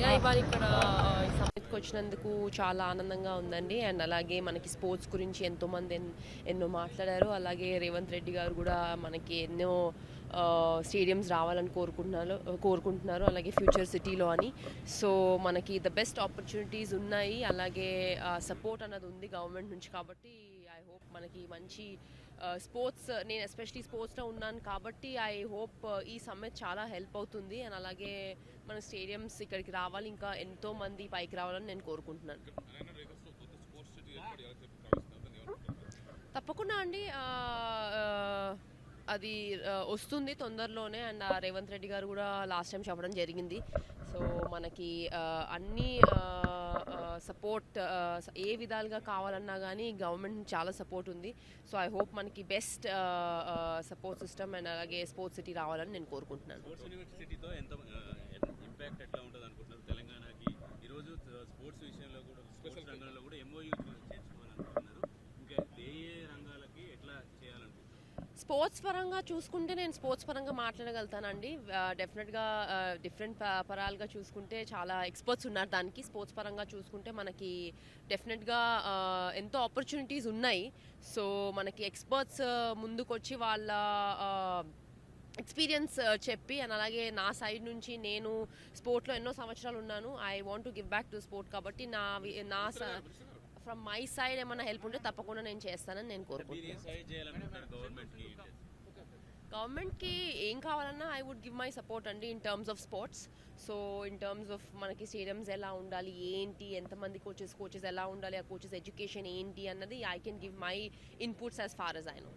ఇవాళ ఇక్కడ వచ్చినందుకు చాలా ఆనందంగా ఉందండి. అండ్ అలాగే మనకి స్పోర్ట్స్ గురించి ఎంతోమంది ఎన్- ఎన్నో మాట్లాడారు. అలాగే రేవంత్ రెడ్డి గారు కూడా మనకి ఎన్నో స్టేడియంస్ రావాలని కోరుకుంటున్నారు కోరుకుంటున్నారు. అలాగే ఫ్యూచర్ సిటీలో అని. సో మనకి ద బెస్ట్ ఆపర్చునిటీస్ ఉన్నాయి. అలాగే సపోర్ట్ అన్నది ఉంది గవర్నమెంట్ నుంచి కాబట్టి మనకి మంచి స్పోర్ట్స్ నేను ఎస్పెషలీ స్పోర్ట్స్లో ఉన్నాను కాబట్టి ఐ హోప్ ఈ సమ్మెట్ చాలా హెల్ప్ అవుతుంది. అండ్ అలాగే మన స్టేడియంస్ ఇక్కడికి రావాలి. ఇంకా ఎంతో మంది పైకి రావాలని నేను కోరుకుంటున్నాను. తప్పకుండా అండి. అది వస్తుంది తొందరలోనే. అండ్ రేవంత్ రెడ్డి గారు కూడా లాస్ట్ టైం చెప్పడం జరిగింది. సో మనకి అన్నీ అన్ని సపోర్ట్ ఏ విధాలుగా కావాలన్నా కానీ గవర్నమెంట్ చాలా సపోర్ట్ ఉంది. సో ఐ హోప్ మనకి బెస్ట్ సపోర్ట్ సిస్టమ్ అండ్ అలాగే స్పోర్ట్స్ సిటీ రావాలని నేను కోరుకుంటున్నాను. స్పోర్ట్స్ పరంగా చూసుకుంటే నేను స్పోర్ట్స్ పరంగా మాట్లాడగలుగుతానండి. డెఫినెట్గా డిఫరెంట్ పరాలుగా చూసుకుంటే చాలా ఎక్స్పర్ట్స్ ఉన్నారు దానికి. స్పోర్ట్స్ పరంగా చూసుకుంటే మనకి డెఫినెట్గా ఎంతో ఆపర్చునిటీస్ ఉన్నాయి. సో మనకి ఎక్స్పర్ట్స్ ముందుకొచ్చి వాళ్ళ ఎక్స్పీరియన్స్ చెప్పి అండ్ అలాగే నా సైడ్ నుంచి నేను స్పోర్ట్లో ఎన్నో సంవత్సరాలు ఉన్నాను. I want to give back to sport కాబట్టి నా వి- నా ఫ్రమ్ మై సైడ్ ఏమైనా హెల్ప్ ఉంటే తప్పకుండా నేను చేస్తానని నేను కోరుకుంటున్నాను. గవర్నమెంట్కి ఏం కావాలన్నా I would give my support అండి in terms of sports so in terms of మనకి స్టేడియంస్ ఎలా ఉండాలి ఏంటి ఎంతమంది కోచెస్ కోచెస్ ఎలా ఉండాలి ఆ కోచెస్ ఎడ్యుకేషన్ ఏంటి అన్నది I can give my inputs as far as I know